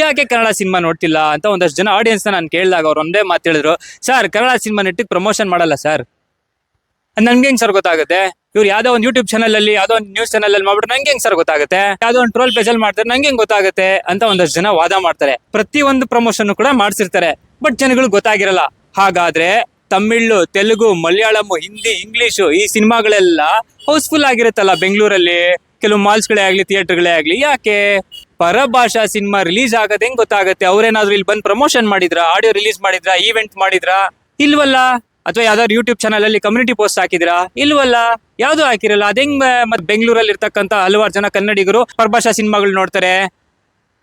ಯಾಕೆ ಕನ್ನಡ ಸಿನಿಮಾ ನೋಡ್ತಿಲ್ಲ ಅಂತ ಒಂದಷ್ಟು ಜನ ಆಡಿಯನ್ಸ್ ನಾನು ಕೇಳಿದಾಗ ಅವ್ರು ಒಂದೇ ಮಾತು ಹೇಳಿದ್ರು, ಸರ್, ಕನ್ನಡ ಸಿನಿಮಾ ನೆಟ್ಟಿಗೆ ಪ್ರಮೋಷನ್ ಮಾಡಲ್ಲ, ಸರ್. ನನ್ಗೆ ಹೆಂಗ್ ಸರ್ ಗೊತ್ತಾಗುತ್ತೆ? ಇವ್ರು ಯಾವ್ದೋ ಒಂದು ಯೂಟ್ಯೂಬ್ ಚಾನಲ್ ಅಲ್ಲಿ, ಯಾವ್ದೋ ಒಂದು ನ್ಯೂಸ್ ಚಾನಲ್ ಅಲ್ಲಿ ಮಾಡ್ಬಿಟ್ಟು ನಂಗೆ ಹೆಂಗ್ ಸರ್ ಗೊತ್ತಾಗುತ್ತೆ? ಯಾವ್ದೋ ಒಂದು ಟ್ರೋಲ್ ಪೇಜ್ ಮಾಡ್ತಾರೆ ನಂಗೆ ಹೆಂಗ್ ಗೊತ್ತಾಗುತ್ತೆ? ಅಂತ ಒಂದಷ್ಟು ಜನ ವಾದ ಮಾಡ್ತಾರೆ. ಪ್ರತಿ ಒಂದು ಪ್ರಮೋಷನ್ ಕೂಡ ಮಾಡ್ಸಿರ್ತಾರೆ. ಬಟ್ ಜನಗಳು ಗೊತ್ತಾಗಿರಲ್ಲ. ಹಾಗಾದ್ರೆ ತಮಿಳು, ತೆಲುಗು, ಮಲಯಾಳಂ, ಹಿಂದಿ ಇಂಗ್ಲಿಷು ಈ ಸಿನಿಮಾಗಳೆಲ್ಲ ಹೌಸ್ಫುಲ್ ಆಗಿರುತ್ತಲ್ಲ ಬೆಂಗಳೂರಲ್ಲಿ? ಕೆಲವು ಮಾಲ್ಸ್ಗಳೇ ಆಗ್ಲಿ ಥಿಯೇಟರ್ಗಳೇ ಆಗ್ಲಿ, ಯಾಕೆ? ಪರಭಾಷಾ ಸಿನಿಮಾ ರಿಲೀಸ್ ಆಗದೆ ಹೆಂಗ್ ಗೊತ್ತಾಗುತ್ತೆ? ಅವ್ರೇನಾದ್ರೂ ಇಲ್ಲಿ ಬಂದು ಪ್ರಮೋಷನ್ ಮಾಡಿದ್ರ? ಆಡಿಯೋ ರಿಲೀಸ್ ಮಾಡಿದ್ರ? ಈವೆಂಟ್ ಮಾಡಿದ್ರ? ಇಲ್ವಲ್ಲ? ಅಥವಾ ಯಾವ್ದಾದ್ರು ಯೂಟ್ಯೂಬ್ ಚಾನಲ್ ಅಲ್ಲಿ ಕಮ್ಯುನಿಟಿ ಪೋಸ್ಟ್ ಹಾಕಿದ್ರಾ? ಇಲ್ವಲ್ಲ? ಯಾವ್ದು ಹಾಕಿರಲ್ಲ? ಅದೇಂಗ್ ಮತ್ತೆ ಬೆಂಗಳೂರಲ್ಲಿ ಇರ್ತಕ್ಕಂತ ಹಲವಾರು ಜನ ಕನ್ನಡಿಗರು ಪರಭಾಷಾ ಸಿನಿಮಾಗಳು ನೋಡ್ತಾರೆ.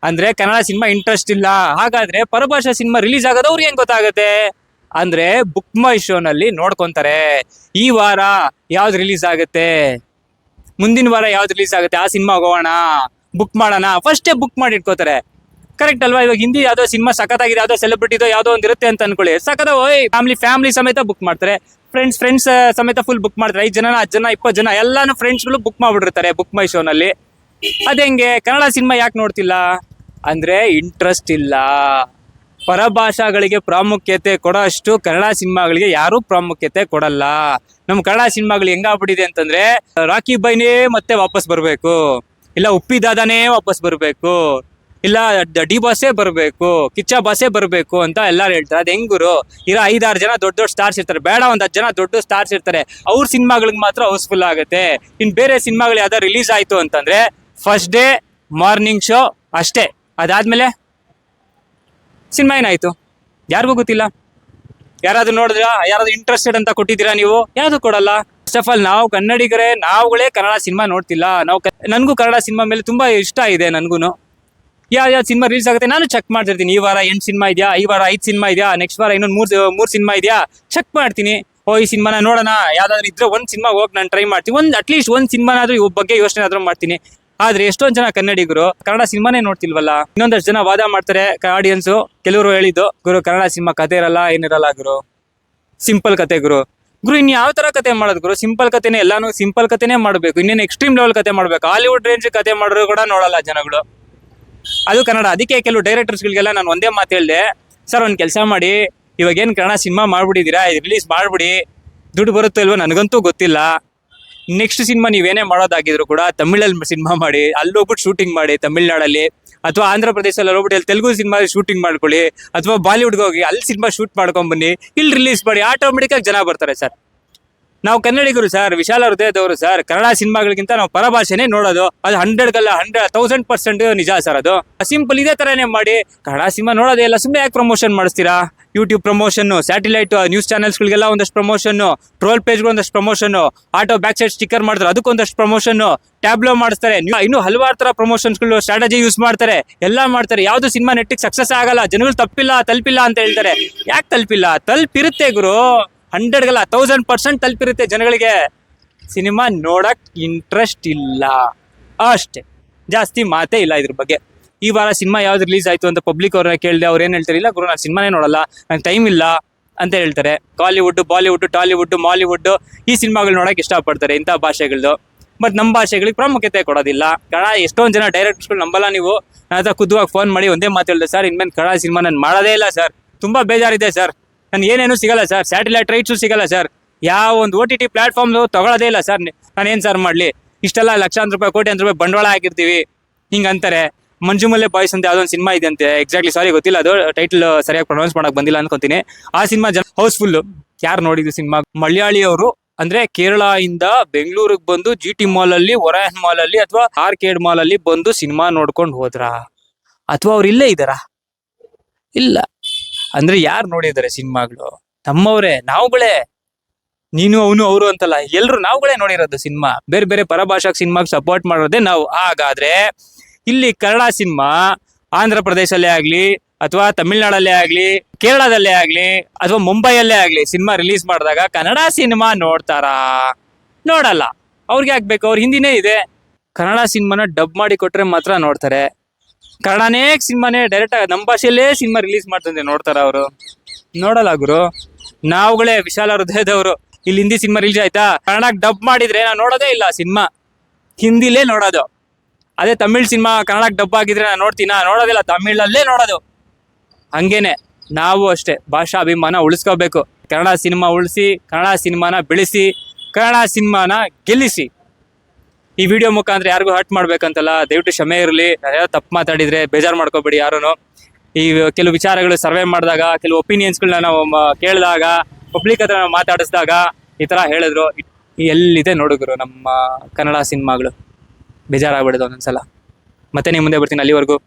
ಅಂದ್ರೆ ಕನ್ನಡ ಸಿನಿಮಾ ಇಂಟ್ರೆಸ್ಟ್ ಇಲ್ಲ. ಹಾಗಾದ್ರೆ ಪರಭಾಷಾ ಸಿನಿಮಾ ರಿಲೀಸ್ ಆಗೋದು ಅವ್ರಿಗೆ ಹೆಂಗ್ ಗೊತ್ತಾಗತ್ತೆ? ಅಂದ್ರೆ ಬುಕ್ ಮೈ ಶೋನಲ್ಲಿ ನೋಡ್ಕೊಂತಾರೆ. ಈ ವಾರ ಯಾವ್ದು ರಿಲೀಸ್ ಆಗುತ್ತೆ? ಮುಂದಿನ ವಾರ ಯಾವ್ದು ರಿಲೀಸ್ ಆಗುತ್ತೆ? ಆ ಸಿನಿಮಾ ಹೋಗೋಣ. ಬುಕ್ ಮಾಡೋಣ? ಫಸ್ಟೇ ಬುಕ್ ಮಾಡಿ ಇಟ್ಕೋತಾರೆ. ಕರೆಕ್ಟ್ ಅಲ್ವಾ? ಇವಾಗ ಹಿಂದಿ ಯಾವುದೋ ಸಿನಿಮಾ ಸಖತ್ತಾಗಿದೆ, ಯಾವುದೋ ಸೆಲೆಬ್ರಿಟಿದೋ ಯಾವುದೋ ಒಂದು ಇರುತ್ತೆ ಅಂತ ಅನ್ಕೊಳ್ಳಿ. ಸಖತ ಓಯ್ ಫ್ಯಾಮಿಲಿ ಫ್ಯಾಮಿಲಿ ಸಮೇತ ಬುಕ್ ಮಾಡ್ತಾರೆ. ಫ್ರೆಂಡ್ಸ್ ಫ್ರೆಂಡ್ಸ್ ಸಮೇತ ಫುಲ್ ಬುಕ್ ಮಾಡ್ತಾರೆ. ಐದು ಜನ, ಹತ್ತು ಜನ ಇಪ್ಪತ್ತು ಜನ, ಎಲ್ಲಾನು ಫ್ರೆಂಡ್ಸ್ಗಳು ಬುಕ್ ಮಾಡ್ಬಿಟ್ಟಿರ್ತಾರೆ ಬುಕ್ ಮೈ ಶೋನಲ್ಲಿ ಅದೇಂಗೆ ಕನ್ನಡ ಸಿನಿಮಾ ಯಾಕೆ ನೋಡ್ತಿಲ್ಲ? ಅಂದ್ರೆ ಇಂಟ್ರೆಸ್ಟ್ ಇಲ್ಲ. ಪರಭಾಷಾಗಳಿಗೆ ಪ್ರಾಮುಖ್ಯತೆ ಕೊಡೋ ಅಷ್ಟು ಕನ್ನಡ ಸಿನಿಮಾಗಳಿಗೆ ಯಾರೂ ಪ್ರಾಮುಖ್ಯತೆ ಕೊಡಲ್ಲ. ನಮ್ಮ ಕನ್ನಡ ಸಿನಿಮಾಗಳು ಹೆಂಗಾಗ್ಬಿಟ್ಟಿದೆ ಅಂತಂದ್ರೆ ರಾಕಿ ಬೈನೇ ಮತ್ತೆ ವಾಪಸ್ ಬರಬೇಕು. ಇಲ್ಲ ಉಪ್ಪಿ ದಾದಾನೇ ವಾಪಸ್ ಬರಬೇಕು, ಇಲ್ಲ ಡ- ಬಾಸೇ ಬರಬೇಕು, ಕಿಚ್ಚ ಬಾಸೇ ಬರಬೇಕು ಅಂತ ಎಲ್ಲಾರು ಹೇಳ್ತಾರೆ. ಅದು ಹೆಂಗುರು ಗುರು? ಇರೋ ಐದಾರು ಜನ ದೊಡ್ಡ ದೊಡ್ಡ ಸ್ಟಾರ್ಸ್ ಇರ್ತಾರೆ. ಬೇಡ, ಒಂದು ಹತ್ತು ಜನ ದೊಡ್ಡ ಸ್ಟಾರ್ಸ್ ಇರ್ತಾರೆ. ಅವ್ರ ಸಿನಿಮಾಗಳಿಗೆ ಮಾತ್ರ ಹೌಸ್ಫುಲ್ ಆಗುತ್ತೆ. ಇನ್ನು ಬೇರೆ ಸಿನಿಮಾಗಳು ಯಾವ್ದಾರು ರಿಲೀಸ್ ಆಯಿತು ಅಂತಂದ್ರೆ ಫಸ್ಟ್ ಡೇ ಮಾರ್ನಿಂಗ್ ಶೋ ಅಷ್ಟೇ. ಅದಾದ್ಮೇಲೆ, ಸಿನಿಮಾ ಏನಾಯ್ತು? ಯಾರಿಗೂ ಗೊತ್ತಿಲ್ಲ. ಯಾರಾದ್ರೂ ನೋಡಿದ್ರ? ಯಾರಾದ್ರೂ ಇಂಟ್ರೆಸ್ಟೆಡ್ ಅಂತ ಕೊಟ್ಟಿದ್ದೀರಾ ನೀವು? ಯಾವ್ದು ಕೊಡಲ್ಲ? ಫಸ್ಟ್ ಆಫ್ ಆಲ್ ನಾವು ಕನ್ನಡಿಗರೇ, ನಾವುಗಳೇ ಕನ್ನಡ ಸಿನಿಮಾ ನೋಡ್ತಿಲ್ಲ. ನಾವು ನನಗೂ ಕನ್ನಡ ಸಿನಿಮಾ ಮೇಲೆ ತುಂಬಾ ಇಷ್ಟ ಇದೆ ನನಗೂ ಯಾವ ಯಾವ ಸಿನಿಮಾ ರಿಲೀಸ್ ಆಗುತ್ತೆ? ನಾನು ಚೆಕ್ ಮಾಡ್ತಿರ್ತೀನಿ. ಈ ವಾರ ಎಂಟು ಸಿನಿಮಾ ಇದೆಯಾ? ಈ ವಾರ ಐದು ಸಿನಿಮಾ ಇದೆಯಾ? ನೆಕ್ಸ್ಟ್ ವಾರ ಇನ್ನೊಂದು ಮೂರು ಮೂರು ಸಿನಿಮಾ ಇದೆಯಾ? ಚೆಕ್ ಮಾಡ್ತೀನಿ. ಓ, ಈ ಸಿನಿಮಾನ ನೋಡೋಣ. ಯಾವ್ದಾದ್ರು ಇದ್ರೆ ಒಂದು ಸಿನಿಮಾ ಹೋಗಿ ನಾನು ಟ್ರೈ ಮಾಡ್ತೀನಿ. ಒಂದು ಅಟ್ಲೀಸ್ಟ್ ಒಂದು ಸಿನಿಮಾನಾದ್ರೂ ಬಗ್ಗೆ ಯೋಚನೆ ಆದ್ರೂ ಮಾಡ್ತೀನಿ. ಆದ್ರೆ ಎಷ್ಟೊಂದ್ ಜನ ಕನ್ನಡಿಗರು ಕನ್ನಡ ಸಿನಿಮಾನೇ ನೋಡ್ತಿಲ್ವಲ್ಲ? ಇನ್ನೊಂದಷ್ಟು ಜನ ವಾದ ಮಾಡ್ತಾರೆ ಆಡಿಯನ್ಸ್ ಕೆಲವರು ಹೇಳಿದ್ದು, ಗುರು, ಕನ್ನಡ ಸಿನಿಮಾ ಕತೆ ಇರಲ್ಲ, ಏನಿರಲ್ಲ ಗುರು. ಸಿಂಪಲ್ ಕತೆ ಗುರು. ಗುರು, ಇನ್ ಯಾವ ತರ ಕತೆ ಮಾಡೋದು ಗುರು? ಸಿಂಪಲ್ ಕತೆನೇ ಎಲ್ಲಾನು ಸಿಂಪಲ್ ಕತೆನೇ ಮಾಡಬೇಕು. ಇನ್ನೇನು ಎಕ್ಸ್ಟ್ರೀಮ್ ಲೆವೆಲ್ ಕತೆ ಮಾಡ್ಬೇಕು. ಹಾಲಿವುಡ್ ರೇಂಜ್ ಕತೆ ಮಾಡಿದ್ರು ಕೂಡ ನೋಡಲ್ಲ ಜನಗಳು. ಅದು ಕನ್ನಡ. ಅದಕ್ಕೆ ಕೆಲವು ಡೈರೆಕ್ಟರ್ಸ್ಗಳಿಗೆಲ್ಲ ನಾನು ಒಂದೇ ಮಾತು ಹೇಳಿದೆ. ಸರ್, ಒಂದು ಕೆಲಸ ಮಾಡಿ. ಇವಾಗ ಏನು ಕನ್ನಡ ಸಿನಿಮಾ ಮಾಡ್ಬಿಟ್ಟಿದ್ದೀರಾ ರಿಲೀಸ್ ಮಾಡ್ಬಿಡಿ. ದುಡ್ಡು ಬರುತ್ತೋ ಇಲ್ವೋ ನನಗಂತೂ ಗೊತ್ತಿಲ್ಲ. ನೆಕ್ಸ್ಟ್ ಸಿನಿಮಾ ನೀವೇನೇ ಮಾಡೋದಾಗಿದ್ರು ಕೂಡ ತಮಿಳಲ್ಲಿ ಸಿನಿಮಾ ಮಾಡಿ ಅಲ್ಲಿ ಹೋಗ್ಬಿಟ್ಟು ಶೂಟಿಂಗ್ ಮಾಡಿ ತಮಿಳ್ನಾಡಲ್ಲಿ, ಅಥವಾ ಆಂಧ್ರ ಪ್ರದೇಶದಲ್ಲಿ ಹೋಗ್ಬಿಟ್ಟು ಅಲ್ಲಿ ತೆಲುಗು ಸಿನಿಮಾ ಶೂಟಿಂಗ್ ಮಾಡ್ಕೊಳ್ಳಿ, ಅಥವಾ ಬಾಲಿವುಡ್ಗೆ ಹೋಗಿ ಅಲ್ಲಿ ಸಿನಿಮಾ ಶೂಟ್ ಮಾಡ್ಕೊಂಡ್ಬನ್ನಿ ಇಲ್ಲಿ ರಿಲೀಸ್ ಮಾಡಿ ಆಟೋಮೆಟಿಕ್ ಜನ ಬರ್ತಾರೆ ಸರ್ ನಾವು ಕನ್ನಡಿಗರು ಸರ್ ವಿಶಾಲ ಹೃದಯದವರು ಸರ್ ಕನ್ನಡ ಸಿನಿಮಾಗಳಿಗಿಂತ ನಾವು ಪರಭಾಷೆನೇ ನೋಡೋದು, ಅದು ಹಂಡ್ರೆಡ್ಗಲ್ಲ ಹಂಡ್ರೆಡ್ ತೌಸಂಡ್ ಪರ್ಸೆಂಟ್ ನಿಜ ಸರ್ ಅದು. ಸಿಂಪಲ್ ಇದೇ ಥರನೇ ಮಾಡಿ, ಕನ್ನಡ ಸಿನಿಮಾ ನೋಡೋದೇ ಇಲ್ಲ ಸುಮ್ಮನೆ ಯಾಕೆ ಪ್ರಮೋಷನ್ ಮಾಡಿಸ್ತೀರಾ? ಯೂಟ್ಯೂಬ್ ಪ್ರಮೋಷನ್ ಸ್ಯಾಟಿಲೈಟ್ ನ್ಯೂಸ್ ಚಾನೆಲ್ಸ್ಗಳಿಗೆಲ್ಲ ಒಂದಷ್ಟು ಪ್ರಮೋಷನ್ ಟ್ರೋಲ್ ಪೇಜ್ಗಳು ಒಂದಷ್ಟು promotion auto back side sticker ಮಾಡ್ತಾರೆ ಅದಕ್ಕೊಂದಷ್ಟು ಪ್ರಮೋಷನ್ ಟ್ಯಾಬ್ಲೋ ಮಾಡಿಸ್ತಾರೆ. ಇನ್ನು ಹಲವಾರು ತರ ಪ್ರಮೋಷನ್ಸ್ಗಳು ಸ್ಟ್ರಾಟಜಿ ಯೂಸ್ ಮಾಡ್ತಾರೆ. ಎಲ್ಲ ಮಾಡ್ತಾರೆ. ಯಾವುದು ಸಿನಿಮಾ ನೆಟ್ಟಿಗೆ ಸಕ್ಸಸ್ ಆಗಲ್ಲ. ಜನಗಳು ತಪ್ಪಿಲ್ಲ, ತಲುಪಿಲ್ಲ ಅಂತ ಹೇಳ್ತಾರೆ. ಯಾಕೆ ತಲುಪಿಲ್ಲ? ತಲುಪಿರುತ್ತೆ ಗುರು. ಹಂಡ್ರೆಡ್ಗಲ್ಲ ತೌಸಂಡ್ ಪರ್ಸೆಂಟ್ ತಲುಪಿರುತ್ತೆ ಜನಗಳಿಗೆ. ಸಿನಿಮಾ ನೋಡಕ್ ಇಂಟ್ರೆಸ್ಟ್ ಇಲ್ಲ. ಅಷ್ಟೇ. ಜಾಸ್ತಿ ಮಾತೇ ಇಲ್ಲ ಇದ್ರ ಬಗ್ಗೆ. ಈ ವಾರ ಸಿನಿಮಾ ಯಾವ್ದು ರಿಲೀಸ್ ಆಯ್ತು ಅಂತ ಪಬ್ಲಿಕ್ ಅವ್ರನ್ನ ಕೇಳಿದೆ ಅವ್ರು ಏನ್ ಹೇಳ್ತಾರೆ, ಇಲ್ಲ ಗುರು, ನಾನು ಸಿನಿಮಾನೇ ನೋಡಲ್ಲ, ನಂಗೆ ಟೈಮ್ ಇಲ್ಲ ಅಂತ ಹೇಳ್ತಾರೆ. ಕಾಲಿವುಡ್ ಬಾಲಿವುಡ್ ಟಾಲಿವುಡ್ ಮಾಲಿವುಡ್ ಈ ಸಿನಿಮಾಗಳು ನೋಡಕ್ ಇಷ್ಟಪಡ್ತಾರೆ ಇಂಥ ಭಾಷೆಗಳು ಬಟ್ ನಮ್ಮ ಭಾಷೆಗಳಿಗೆ ಪ್ರಾಮುಖ್ಯತೆ ಕೊಡೋದಿಲ್ಲ. ಕನ್ನಡ ಎಷ್ಟೊಂದು ಜನ ಡೈರೆಕ್ಟರ್ಸ್ಗಳು ನಂಬಲ್ಲ ನೀವು. ನನ್ನ ಹತ್ರ ಖುದ್ವಾಗಿ ಫೋನ್ ಮಾಡಿ ಒಂದೇ ಮಾತು ಹೇಳಿದೆ, ಸರ್, ಇನ್ಮೇಲೆ ಕನ್ನಡ ಸಿನಿಮಾ ನಾನು ಮಾಡೋದೇ ಇಲ್ಲ, ಸರ್. ತುಂಬಾ ಬೇಜಾರಿದೆ, ಸರ್. ನಾನು ಏನೇನು ಸಿಗಲ್ಲ, ಸರ್. ಸ್ಯಾಟಲೈಟ್ ರೈಟ್ಸು ಸಿಗಲ್ಲ, ಸರ್. ಯಾವ ಒಂದು ಓ ಟಿ ಟಿ ಪ್ಲಾಟ್ಫಾರ್ಮ್ ತಗೊಳ್ಳೋದೇ ಇಲ್ಲ, ಸರ್. ನಾನು ಏನು ಸರ್ ಮಾಡಲಿ? ಇಷ್ಟೆಲ್ಲ ಲಕ್ಷಾಂತರ ರೂಪಾಯಿ ಕೋಟಿ ಅಂತ ರೂಪಾಯಿ ಬಂಡವಾಳ ಹಾಕಿರ್ತೀವಿ. ಹಿಂಗೆ ಅಂತಾರೆ. ಮಂಜುಮಲ್ಲೆ ಬಾಯ್ಸ್ ಅಂತ ಯಾವ್ದೊಂದು ಸಿನಿಮಾ ಇದೆ ಅಂತೆ. ಎಕ್ಸಾಕ್ಟ್ಲಿ ಸಾರಿ ಗೊತ್ತಿಲ್ಲ. ಅದು ಟೈಟಲ್ ಸರಿಯಾಗಿ ಪ್ರೊನೌನ್ಸ್ ಮಾಡಕ್ ಬಂದಿಲ್ಲ ಅನ್ಕೊಂತೀನಿ. ಆ ಸಿನಿಮಾ ಜನ ಹೌಸ್ಫುಲ್ ಯಾರು ನೋಡಿದ್ರು ಸಿನಿಮಾ? ಮಲಯಾಳಿ ಅವರು ಅಂದ್ರೆ ಕೇರಳ ಇಂದ ಬೆಂಗಳೂರಿಗೆ ಬಂದು ಜಿ ಟಿ ಮಾಲ್ ಅಲ್ಲಿ ಒರಾಯನ್ ಮಾಲ್ ಅಲ್ಲಿ ಅಥವಾ ಆರ್ಕೇಡ್ ಮಾಲ್ ಅಲ್ಲಿ ಬಂದು ಸಿನಿಮಾ ನೋಡ್ಕೊಂಡು ಹೋದ್ರ? ಅಥವಾ ಅವ್ರು ಇಲ್ಲೇ ಇದ್ದಾರಾ? ಇಲ್ಲ. ಅಂದ್ರೆ ಯಾರು ನೋಡಿದ್ದಾರೆ ಸಿನಿಮಾಗಳು? ನಮ್ಮವ್ರೆ ನಾವುಗಳೇ. ನೀನು, ಅವನು, ಅವರು ಅಂತಲ್ಲ. ಎಲ್ರು ನಾವುಗಳೇ ನೋಡಿರೋದು ಸಿನಿಮಾ. ಬೇರೆ ಬೇರೆ ಪರಭಾಷಾ ಸಿನಿಮಾಗೆ ಸಪೋರ್ಟ್ ಮಾಡೋದೇ ನಾವು. ಹಾಗಾದ್ರೆ ಇಲ್ಲಿ ಕನ್ನಡ ಸಿನಿಮಾ ಆಂಧ್ರ ಪ್ರದೇಶಲ್ಲೇ ಆಗಲಿ ಅಥವಾ ತಮಿಳ್ನಾಡಲ್ಲೇ ಆಗಲಿ, ಕೇರಳದಲ್ಲೇ ಆಗಲಿ ಅಥವಾ ಮುಂಬೈಯಲ್ಲೇ ಆಗಲಿ ಸಿನಿಮಾ ರಿಲೀಸ್ ಮಾಡಿದಾಗ ಕನ್ನಡ ಸಿನಿಮಾ ನೋಡ್ತಾರಾ? ನೋಡಲ್ಲ. ಅವ್ರಿಗೆ ಆಗ್ಬೇಕು ಅವ್ರ ಹಿಂದಿನೇ ಇದೆ. ಕನ್ನಡ ಸಿನಿಮಾನ ಡಬ್ ಮಾಡಿ ಕೊಟ್ರೆ ಮಾತ್ರ ನೋಡ್ತಾರೆ. ಕನ್ನಡನೇ ಸಿನಿಮಾನೇ ಡೈರೆಕ್ಟ್ ನಮ್ಮ ಭಾಷೆಯಲ್ಲೇ ಸಿನಿಮಾ ರಿಲೀಸ್ ಮಾಡ್ತಂದ್ರೆ ನೋಡ್ತಾರೆ ಅವರು? ನೋಡಲ್ಲ ಗುರು. ನಾವುಗಳೇ ವಿಶಾಲ ಹೃದಯದವರು. ಇಲ್ಲಿ ಹಿಂದಿ ಸಿನಿಮಾ ರಿಲೀಸ್ ಆಯ್ತಾ? ಕನ್ನಡಕ್ಕೆ ಡಬ್ ಮಾಡಿದ್ರೆ ನಾವು ನೋಡೋದೇ ಇಲ್ಲ ಸಿನಿಮಾ. ಹಿಂದಿಲೇ ನೋಡೋದು. ಅದೇ ತಮಿಳ್ ಸಿನಿಮಾ ಕನ್ನಡಕ್ಕೆ ಡಬ್ ಆಗಿದ್ರೆ ನಾನು ನೋಡ್ತೀನ. ನೋಡೋದಿಲ್ಲ, ತಮಿಳಲ್ಲೇ ನೋಡೋದು. ಹಂಗೇನೆ ನಾವು ಅಷ್ಟೇ, ಭಾಷಾ ಅಭಿಮಾನ ಉಳಿಸ್ಕೋಬೇಕು. ಕನ್ನಡ ಸಿನಿಮಾ ಉಳಿಸಿ, ಕನ್ನಡ ಸಿನಿಮಾನ ಬೆಳೆಸಿ, ಕನ್ನಡ ಸಿನಿಮಾನ ಗೆಲ್ಲಿಸಿ. ಈ ವಿಡಿಯೋ ಮುಖಾಂತರ ಯಾರಿಗೂ ಹರ್ಟ್ ಮಾಡ್ಬೇಕಂತಲ್ಲ, ದಯವಿಟ್ಟು ಕ್ಷಮೆ ಇರಲಿ. ಯಾರೋ ತಪ್ಪು ಮಾತಾಡಿದ್ರೆ ಬೇಜಾರು ಮಾಡ್ಕೋಬೇಡಿ ಯಾರೂ ಈ ಕೆಲವು ವಿಚಾರಗಳು ಸರ್ವೆ ಮಾಡಿದಾಗ, ಕೆಲವು ಒಪಿನಿಯನ್ಸ್ಗಳನ್ನ ನಾವು ಕೇಳಿದಾಗ, ಪಬ್ಲಿಕ್ ಹತ್ರ ನಾವು ಮಾತಾಡಿಸಿದಾಗ ಈ ಥರ ಹೇಳಿದ್ರು. ಎಲ್ಲಿದೆ ನೋಡಿದ್ರು ನಮ್ಮ ಕನ್ನಡ ಸಿನಿಮಾಗಳು. ಬೇಜಾರಾಗ್ಬಿಡೋದು ಒಂದೊಂದ್ಸಲ. ಮತ್ತೆ ನಿಮ್ಮ ಮುಂದೆ ಬರ್ತೀನಿ ಅಲ್ಲಿವರೆಗೂ.